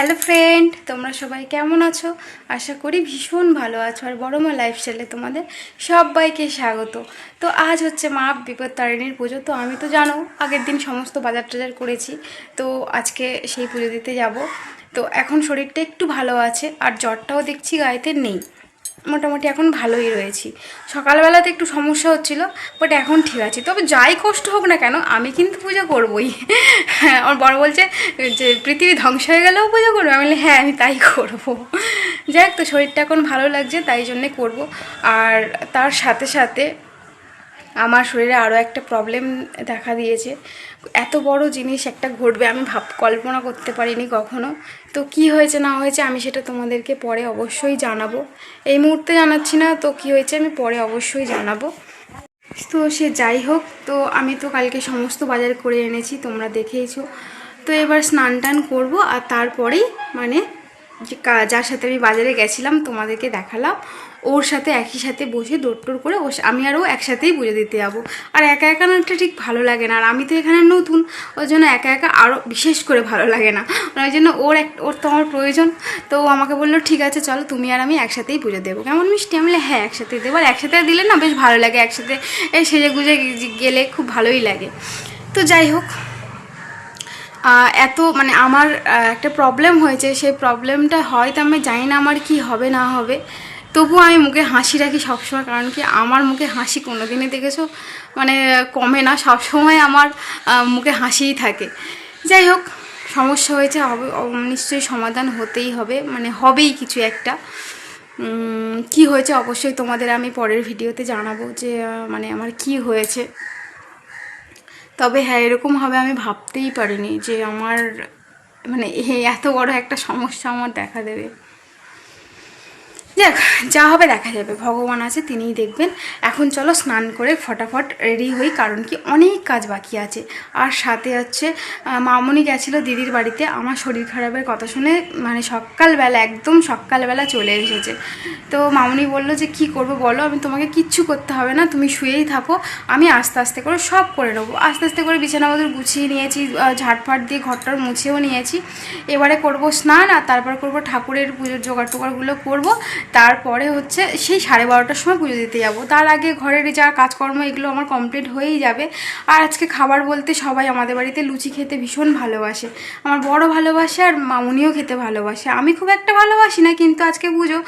Hello friend, তোমরা সবাই কেমন আছো? আশা করি ভীষণ ভালো আছো আর বড় মা লাইফস্টাইলে তোমাদের সবাইকে স্বাগত। তো আজ হচ্ছে মা বিপদ তারিণীর পুজো, তো আমি তো জানো আগের দিন সমস্ত বাজার টাজার করেছি, তো আজকে সেই পুজো দিতে যাব। তো এখন শরীরটা একটু ভালো আছে আর জ্বরটাও দেখছি গায়েতে নেই। মোটামুটি এখন ভালোই রয়েছি। সকালবেলাতে একটু সমস্যা হচ্ছিল বাট এখন ঠিক আছে। তবে যাই কষ্ট হোক না কেন, আমি কিন্তু পুজো করবই। হ্যাঁ আমার বড় বলছে যে, পৃথিবী ধ্বংস হয়ে গেলেও পুজো করবে? আমি বলি হ্যাঁ আমি তাই করব। যাক, তো শরীরটা এখন ভালো লাগছে, তাই জন্যে করব। আর তার সাথে সাথে আমার শরীরে আরও একটা প্রবলেম দেখা দিয়েছে। এত বড় জিনিস একটা ঘটবে, আমি ভাব, কল্পনা করতে পারিনি কখনো। তো কি হয়েছে না হয়েছে আমি সেটা তোমাদেরকে পরে অবশ্যই জানাব। এই মুহূর্তে জানাচ্ছি না তো কি হয়েছে আমি পরে অবশ্যই জানাব। তো সে যাই হোক, তো আমি তো কালকে সমস্ত বাজার করে এনেছি, তোমরা দেখেইছো। তো এবার স্নান টান করব আর তারপরেই মানে যার সাথে আমি বাজারে গেছিলাম তোমাদেরকে দেখালাম। ওর সাথে একই সাথে বসে দৌড় টোর করে ওর আমি আর ও একসাথেই পুজো দিতে যাব। আর একা একা না একটা ঠিক ভালো লাগে না। আর আমি তো এখানে নতুন ওই জন্য একা একা আরও বিশেষ করে ভালো লাগে না। ওই জন্য ওর এক ওর তো আমার প্রয়োজন। তো ও আমাকে বলল ঠিক আছে চলো তুমি আর আমি একসাথেই পুজো দেবো। কেমন মিষ্টি? আমি বললাম, হ্যাঁ একসাথে দেবো। আর একসাথে দিলে না বেশ ভালো লাগে। একসাথে সেজে গুজে গেলে খুব ভালোই লাগে। তো যাই হোক এত মানে আমার একটা প্রবলেম হয়েছে। সেই প্রবলেমটা হয়তো আমি জানি না আমার কি হবে না হবে। তবুও আমি মুখে হাসি রাখি সবসময়, কারণ কি আমার মুখে হাসি কোনো দিনই দেখেছ? মানে কমে না, সবসময় আমার মুখে হাসিই থাকে। যাই হোক, সমস্যা হয়েছে, হবে নিশ্চয়ই সমাধান হতেই হবে মানে হবেই কিছু একটা। কি হয়েছে অবশ্যই তোমাদের আমি পরের ভিডিওতে জানাব যে মানে আমার কি হয়েছে। তবে হ্যাঁ এরকম হবে আমি ভাবতেই পারিনি যে আমার মানে এত বড় একটা সমস্যা আমার দেখা দেবে। যাক যা হবে দেখা যাবে। ভগবান আছে তিনিই দেখবেন। এখন চলো স্নান করে ফটাফট রেডি হই কারণ কি অনেক কাজ বাকি আছে। আর সাথে হচ্ছে মামনি গেছিল দিদির বাড়িতে। আমার শরীর খারাপের কথা শুনে মানে সকালবেলা একদম সকালবেলা চলে এসেছে। তো মামনি বলল যে কি করব বলো? আমি তোমাকে কিচ্ছু করতে হবে না তুমি শুয়েই থাকো। আমি আস্তে আস্তে করে সব করে নেব। আস্তে আস্তে করে বিছানাপত্র গুছিয়ে নিয়েছি আহ, ঝাড়ফাট দিয়ে ঘরটার মুছেও নিয়েছি। এবারে করব স্নান আর তারপর করব ঠাকুরের পুজোর জোগাড় টোগাড়গুলো করব। তারপরে হচ্ছে সেই সাড়ে বারোটার সময় পুজো দিতে যাব। তার আগে ঘরের যা কাজকর্ম, এগুলো আমার কমপ্লিট হয়েই যাবে। আর আজকে খাবার বলতে সবাই আমাদের বাড়িতে লুচি খেতে ভীষণ ভালোবাসে। আমার বড় ভালোবাসে আর মামুনিও খেতে ভালোবাসে। আমি খুব একটা ভালোবাসি না, কিন্তু আজকে পুজো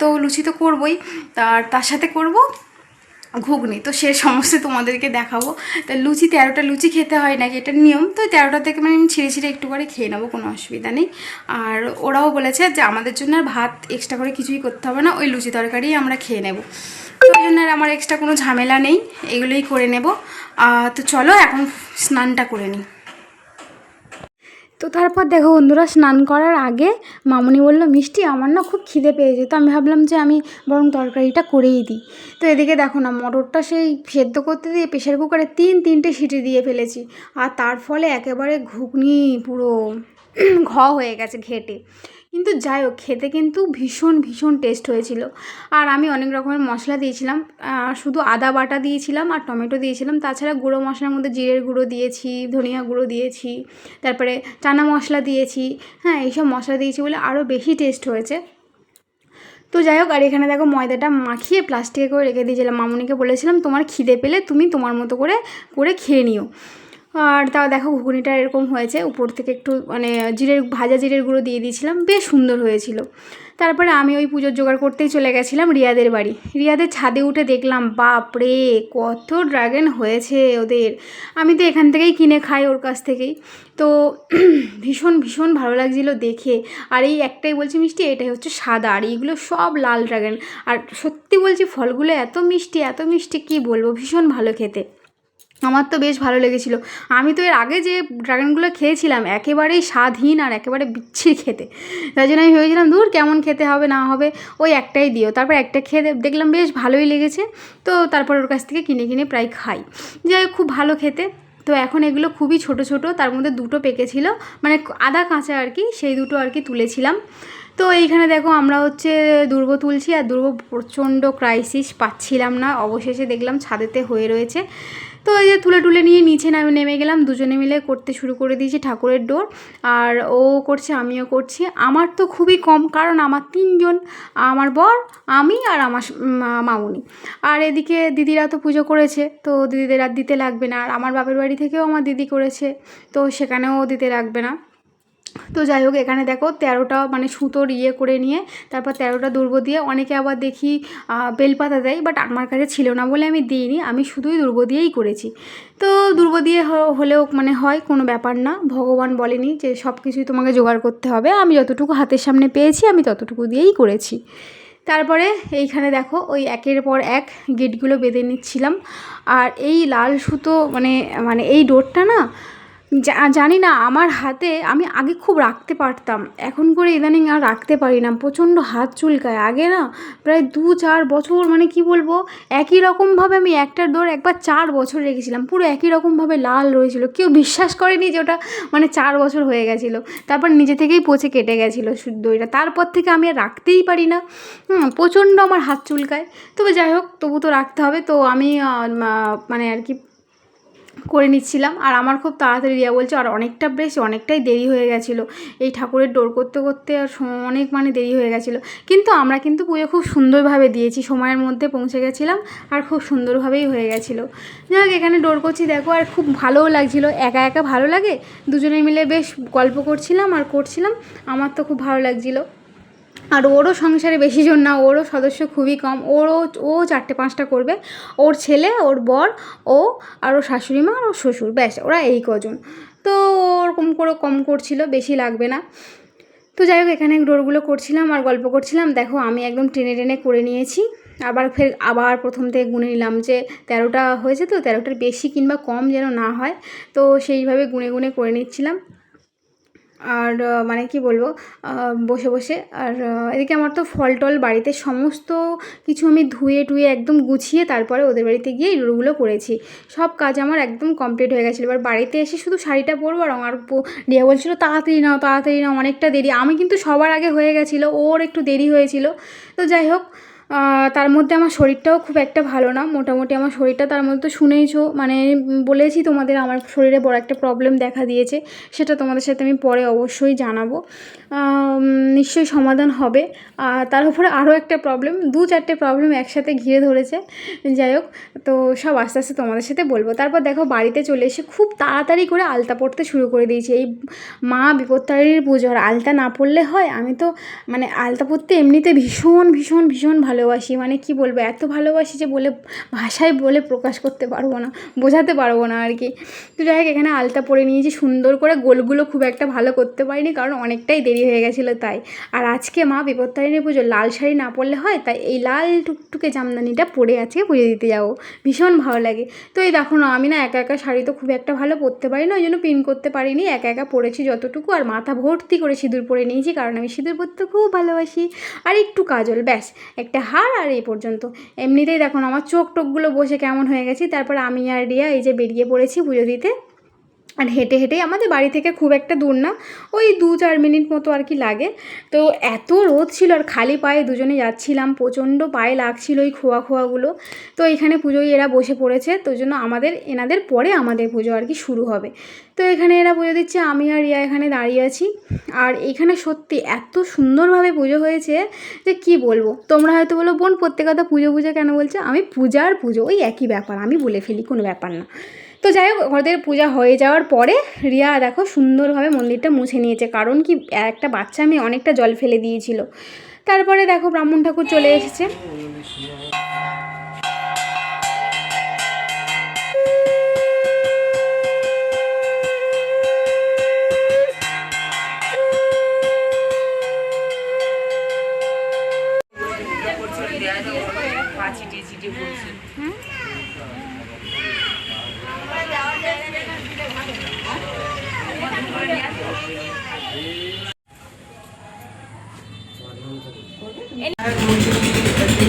তো লুচি তো করবই। আর তার সাথে করব ঘুগনি। তো সে সমস্ত তোমাদেরকে দেখাবো। তা লুচি, তেরোটা লুচি খেতে হয় নাকি? এটা নিয়ম। তো তেরোটা থেকে মানে আমি ছিঁড়ে ছিঁড়ে একটু করে খেয়ে নেব, কোনো অসুবিধা নেই। আর ওরাও বলেছে যে আমাদের জন্য আর ভাত এক্সট্রা করে কিছুই করতে হবে না, ওই লুচি তরকারি আমরা খেয়ে নেব। তো ওই জন্য আর আমার এক্সট্রা কোনো ঝামেলা নেই, এগুলোই করে নেব। তো চলো এখন স্নানটা করে নিই। তো তারপর দেখো বন্ধুরা স্নান করার আগে মামনি বলল, মিষ্টি, আমার না খুব খিদে পেয়েছে। তো আমি ভাবলাম যে আমি বরং তরকারিটা করেই দিই। তো এদিকে দেখো না, মটরটা সেই সেদ্ধ করতে দিয়ে প্রেশার কুকারে তিন তিনটে সিটি দিয়ে ফেলেছি। আর তার ফলে একেবারে ঘুগনি পুরো ঘ হয়ে গেছে ঘেটে। কিন্তু যাই হোক, খেতে কিন্তু ভীষণ ভীষণ টেস্ট হয়েছিল। আর আমি অনেক রকমের মশলা দিয়েছিলাম। শুধু আদা বাটা দিয়েছিলাম আর টমেটো দিয়েছিলাম। তাছাড়া গুঁড়ো মশলার মধ্যে জিরের গুঁড়ো দিয়েছি, ধনিয়া গুঁড়ো দিয়েছি, তারপরে চানা মশলা দিয়েছি। হ্যাঁ এইসব মশলা দিয়েছি বলে আরও বেশি টেস্ট হয়েছে। তো যাই হোক, আর এখানে দেখো ময়দাটা মাখিয়ে প্লাস্টিকে করে রেখে দিয়েছিলাম। মামুনিকে বলেছিলাম, তোমার খিদে পেলে তুমি তোমার মতো করে করে খেয়ে নিও। আর তাও দেখো ঘুগনিটা এরকম হয়েছে, উপর থেকে একটু মানে জিরের ভাজা জিরের গুঁড়ো দিয়ে দিয়েছিলাম, বেশ সুন্দর হয়েছিল। তারপরে আমি ওই পুজোর জোগাড় করতেই চলে গেছিলাম রিয়াদের বাড়ি। রিয়াদের ছাদে উঠে দেখলাম, বাপরে, কত ড্রাগন হয়েছে ওদের। আমি তো এখান থেকেই কিনে খাই ওর কাছ থেকেই। তো ভীষণ ভীষণ ভালো লাগছিল দেখে। আর এই একটাই বলছি মিষ্টি, এটাই হচ্ছে সাদা। আর এইগুলো সব লাল ড্রাগন। আর সত্যি বলছি, ফলগুলো এত মিষ্টি এত মিষ্টি, কি বলব? ভীষণ ভালো খেতে। আমার তো বেশ ভালো লেগেছিলো। আমি তো এর আগে যে ড্রাগনগুলো খেয়েছিলাম, একেবারেই স্বাদহীন আর একেবারে বিচ্ছির খেতে। তাই জন্য আমি ভেবেছিলাম, দূর কেমন খেতে হবে, না হবে, ওই একটাই দিও। তারপর একটা খেয়ে দেখলাম বেশ ভালোই লেগেছে। তো তারপর ওর কাছ থেকে কিনে কিনে প্রায় খাই। যাই খুব ভালো খেতে। তো এখন এগুলো খুবই ছোট ছোট, তার মধ্যে দুটো পেকেছিল মানে আদা কাঁচা আর কি, সেই দুটো আর কি তুলেছিলাম। তো এইখানে দেখো, আমরা হচ্ছে দুর্গ তুলছি আর দুর্গ প্রচণ্ড ক্রাইসিস পাচ্ছিলাম না। অবশেষে দেখলাম ছাদেতে হয়ে রয়েছে। তো এই যে তুলে টুলে নিয়ে নিচে নামে, নেমে গেলাম, দুজনে মিলে করতে শুরু করে দিয়েছি ঠাকুরের ডোর। আর ও করছে, আমিও করছি। আমার তো খুবই কম, কারণ আমার তিনজন, আমার বর, আমি আর আমার মামনি। আর এদিকে দিদিরা তো পুজো করেছে, তো দিদিদের আর দিতে লাগবে না। আর আমার বাপের বাড়ি থেকেও আমার দিদি করেছে, তো সেখানেও দিতে লাগবে না। তো যাই হোক, এখানে দেখো তেরোটা মানে সুতোর ইয়ে করে নিয়ে, তারপর তেরোটা দুর্ব দিয়ে অনেকে আবার দেখি বেলপাতা দেয় বাট আমার কাছে ছিল না বলে আমি দিইনি, আমি শুধুই দুর্ব দিয়েই করেছি। তো দুর্ব দিয়ে হলেও মানে হয়, কোনো ব্যাপার না, ভগবান বলেনি যে সব কিছুই তোমাকে জোগাড় করতে হবে, আমি যতটুকু হাতের সামনে পেয়েছি, আমি ততটুকু দিয়েই করেছি। তারপরে এইখানে দেখো, ওই একের পর এক গেটগুলো বেঁধে নিচ্ছিলাম, আর এই লাল সুতো মানে মানে এই ডোরটা না জানি না, আমার হাতে আমি আগে খুব রাখতে পারতাম। এখন করে ইদানিং আর রাখতে পারি না, প্রচণ্ড হাত চুলকায়। আগে না, প্রায় দু চার বছর মানে কি বলব, একই রকমভাবে আমি একটার দৌড় একবার চার বছর রেখেছিলাম। পুরো একই রকমভাবে লাল রয়েছিল। কেউ বিশ্বাস করেনি যে ওটা মানে চার বছর হয়ে গেছিল। তারপর নিজে থেকেই পচে কেটে গেছিল দইটা। তারপর থেকে আমি আর রাখতেই পারি না। প্রচণ্ড আমার হাত চুলকায়। তবে যাই হোক, তবু তো রাখতে হবে। তো আমি মানে আর কি করে নিচ্ছিলাম। আর আমার খুব তাড়াতাড়ি রিয়া বলছে, আর অনেকটা বেশ, অনেকটাই দেরি হয়ে গেছিল। এই ঠাকুরের ডোর করতে করতে আর অনেক মানে দেরি হয়ে গেছিল। কিন্তু আমরা কিন্তু পুজো খুব সুন্দরভাবে দিয়েছি, সময়ের মধ্যে পৌঁছে গেছিলাম আর খুব সুন্দরভাবেই হয়ে গেছিল। যাই হোক, এখানে ডোর করছি, দেখো, আর খুব ভালোও লাগছিল। একা একা ভালো লাগে? দুজনে মিলে বেশ গল্প করছিলাম আর করছিলাম। আমার তো খুব ভালো লাগছিল। আর ওরও সংসারে বেশি জন না, ওরও সদস্য খুবই কম, ওরও, ও চারটে পাঁচটা করবে, ওর ছেলে, ওর বর, ও আর ওর শাশুড়ি মা আর ওর শ্বশুর, ব্যাস, ওরা এই কজন। তো ওরকম করে কম করছিল, বেশি লাগবে না। তো যাই হোক, এখানে ডোরগুলো করছিলাম আর গল্প করছিলাম। দেখো, আমি একদম টেনে টেনে করে নিয়েছি। আবার ফের, আবার প্রথম থেকে গুনে নিলাম যে তেরোটা হয়েছে তো, তেরোটার বেশি কিংবা কম যেন না হয়, তো সেইভাবে গুনে গুনে করে নিচ্ছিলাম। আর মানে কি বলব বসে বসে। আর এদিকে আমার তো ফল টল বাড়িতে সমস্ত কিছু আমি ধুয়ে টুয়ে একদম গুছিয়ে তারপরে ওদের বাড়িতে গিয়ে এই ডোরগুলো করেছি। সব কাজ আমার একদম কমপ্লিট হয়ে গেছিল। এবার বাড়িতে এসে শুধু শাড়িটা পরবো আর আমার রিয়া বলছিল, তাড়াতাড়ি নাও তাড়াতাড়ি নাও, অনেকটা দেরি। আমি কিন্তু সবার আগে হয়ে গেছিল, ওর একটু দেরি হয়েছিল। তো যাই হোক তার মধ্যে আমার শরীরটাও খুব একটা ভালো না। মোটামুটি আমার শরীরটা তার মধ্যে তো শুনেইছো মানে বলেছি তোমাদের আমার শরীরে বড় একটা প্রবলেম দেখা দিয়েছে, সেটা তোমাদের সাথে আমি পরে অবশ্যই জানাব। নিশ্চয়ই সমাধান হবে। আর তার উপরে আরও একটা প্রবলেম দু চারটে প্রবলেম একসাথে ঘিরে ধরেছে। যাই হোক, তো সব আস্তে আস্তে তোমাদের সাথে বলব। তারপর দেখো বাড়িতে চলে এসে খুব তাড়াতাড়ি করে আলতা পড়তে শুরু করে দিয়েছি। এই মা বিপত্তারিণীর পুজো আর আলতা না পড়লে হয়? আমি তো মানে আলতা পড়তে এমনিতে ভীষণ ভীষণ ভীষণ ভালোবাসি? মানে কি বলব? এত ভালোবাসি যে বলে, ভাষায় বলে প্রকাশ করতে পারব না, বোঝাতে পারব না আর কি। তো যাই হোক, এখানে আলতা পরে নিয়েছি, সুন্দর করে গোলগুলো খুব একটা ভালো করতে পারিনি, কারণ অনেকটাই দেরি হয়ে গেছিল তাই। আর আজকে মা বিপত্তারিণী পুজো, লাল শাড়ি না পরলে হয়? তাই এই লাল টুকটুকে জামদানিটা পরে আজকে পুজো দিতে যাব। ভীষণ ভালো লাগে। তো এই দেখো না, আমি না একা একা শাড়ি তো খুব একটা ভালো পরতে পারি না ওই জন্য পিন করতে পারিনি। একা একা পরেছি যতটুকু, আর মাথা ভর্তি করে সিঁদুর পরে নিয়েছি, কারণ আমি সিঁদুর পরতে খুব ভালোবাসি। আর একটু কাজল, ব্যাস, একটা হার আর এই পর্যন্ত। এমনিতেই দেখুন, আমার চোখ টোকগুলো বসে কেমন হয়ে গেছি। তারপর আমি আর রিয়া এই যে বেরিয়ে পড়েছি পুজো দিতে। আর হেঁটে হেঁটেই আমাদের বাড়ি থেকে খুব একটা দূর না, ওই দু চার মিনিট মতো আর কি লাগে। তো এত রোদ ছিল আর খালি পায়ে দুজনে যাচ্ছিলাম, প্রচণ্ড পায়ে লাগছিল ওই খোয়া খোয়াগুলো। তো এখানে পুজোয় এরা বসে পড়েছে, তো জন্য আমাদের, এনাদের পরে আমাদের পুজো আর কি শুরু হবে। তো এখানে এরা পুজো দিচ্ছে, আমি আর রিয়া এখানে দাঁড়িয়ে আছি। আর এখানে সত্যি এত সুন্দরভাবে পুজো হয়েছে যে কি বলব, তোমরা হয়তো বলো, বোন প্রত্যেক কথা পুজো পুজো কেন বলছে? আমি পূজার পুজো, ওই একই ব্যাপার, আমি বলে ফেলি, কোনো ব্যাপার না। তো যাই হোক ওদের পূজা হয়ে যাওয়ার পরে রিয়া দেখো সুন্দরভাবে মন্দিরটা মুছে নিয়েছে। কারণ কি, একটা বাচ্চা মেয়ে অনেকটা জল ফেলে দিয়েছিল। তারপরে দেখো ব্রাহ্মণ ঠাকুর চলে এসেছে।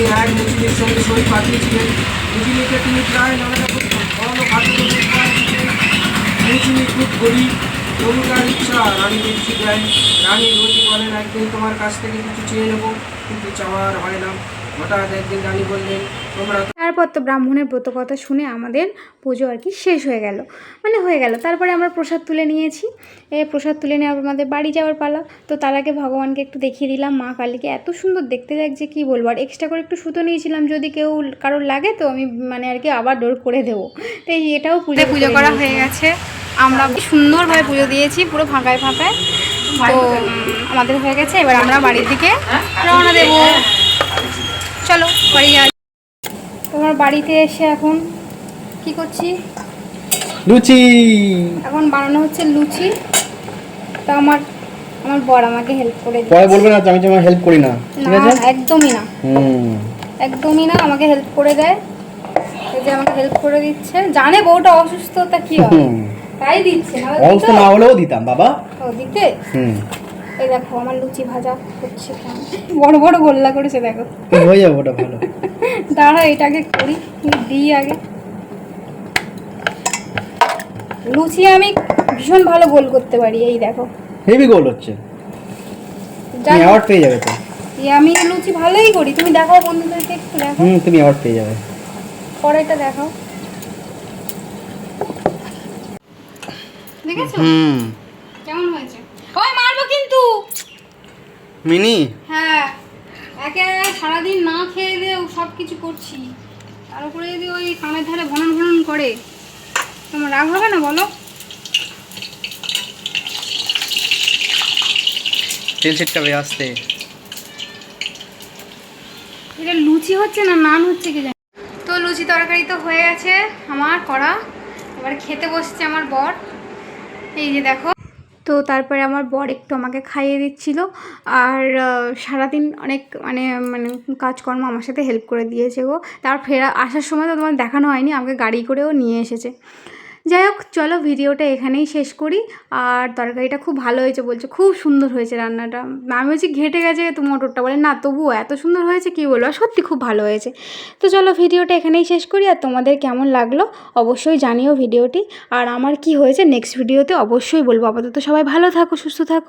তিনি এক মুসলিমের সঙ্গে শহীদ পাঠিয়েছিলেন। মুসলিমকে তিনি প্রায় নানা খুব গরিব তরুণার তার ইচ্ছা রানী মিষ্টি দেয়। রানী রোজি বলেন, একদিন তোমার কাছ থেকে কিছু চেয়ে নেব, কিন্তু চাওয়ার হয় না। হঠাৎ একদিন রানী বললেন, তোমরা তারপর তো ব্রাহ্মণের ব্রত কথা শুনে আমাদের পুজো আর কি শেষ হয়ে গেল। মানে হয়ে গেল। তারপরে আমরা প্রসাদ তুলে নিয়েছি। এ প্রসাদ তুলে নিয়ে আমাদের বাড়ি যাওয়ার পালা। তো তার আগে ভগবানকে একটু দেখিয়ে দিলাম মা কালীকে। এত সুন্দর দেখতে লাগছে কি বলব? আর এক্সট্রা করে একটু সুতো নিয়েছিলাম যদি কেউ কারোর লাগে তো আমি মানে আর কি আবার ডোর করে দেবো। তো এই এটাও পুজো পুজো করা হয়ে গেছে। আমরা সুন্দরভাবে পুজো দিয়েছি পুরো ফাঁকায় ফাঁকায়। তো আমাদের হয়ে গেছে। এবার আমরা বাড়ির দিকে রওনা দেবো। চলো বাড়ি তোমার বাড়িতে এসে এখন কি করছি? লুচি। এখন বানানো হচ্ছে লুচি। তা আমার আমার বর আমাকে হেল্প করে পরে দিচ্ছে বলবে না আমি তোমার হেল্প করি না। ঠিক আছে? একদমই না। হুম। একদমই না আমাকে হেল্প করে দেয়। এই যে আমাকে হেল্প করে দিচ্ছে। জানে বউটা অসুস্থ তা কি হুম। তাই দিচ্ছে না অবস্থ না হলেও দিতাম বাবা। ও দিতে? হুম। এই দেখো আমার লুচি ভাজা হচ্ছে বড় বড় গোল্লা করেছে দেখো। হয়ে যাবে ওটা ভালো। দাঁড়া এটাকে করি দিই আগে। লুচি আমি ভীষণ ভালো গোল করতে পারি এই দেখো। হেভি গোল হচ্ছে। তুমি অ্যাওয়ার্ড পেয়ে যাবে তো। আমি লুচি ভালোই করি। তুমি দেখাও বন্ধুদেরকে একটু দেখো। হুম তুমি অ্যাওয়ার্ড পেয়ে যাবে। কড়াইটা দেখাও। দেখেছ? হুম। কেমন হয়েছে? ওই মারবো কিন্তু। মিনি? হ্যাঁ একে সারাদিন না খেয়ে দিয়ে সব কিছু করছি। তার উপরে যদি ওই কানের ধারে ভনন ভনন করে তোমার রাগ হবে না বলো? তেল ছিটকাবে আসতে। এটা লুচি হচ্ছে না নান হচ্ছে কি জানি? তো লুচি তরকারি তো হয়ে গেছে আমার করা এবার খেতে বসছে আমার বর। এই যে দেখো। তো তারপরে আমার বর একটু আমাকে খাইয়ে দিচ্ছিল। আর সারাদিন অনেক মানে মানে কাজকর্ম আমার সাথে হেল্প করে দিয়েছে গো। তার ফেরা, আসার সময় তো তোমার দেখানো হয়নি, আমাকে গাড়ি করেও নিয়ে এসেছে। যাই হোক, চলো ভিডিওটা এখানেই শেষ করি। আর তরকারিটা খুব ভালো হয়েছে বলছে, খুব সুন্দর হয়েছে রান্নাটা। আমি বলছি, ঘেটে গেছে তো মোটরটা। বলে, না, তবুও এত সুন্দর হয়েছে, কী বলব? সত্যি খুব ভালো হয়েছে। তো চলো ভিডিওটা এখানেই শেষ করি। আর তোমাদের কেমন লাগল অবশ্যই জানিও ভিডিওটি। আর আমার কি হয়েছে নেক্সট ভিডিওতে অবশ্যই বলব। আপাতত সবাই ভালো থাকো, সুস্থ থাকো।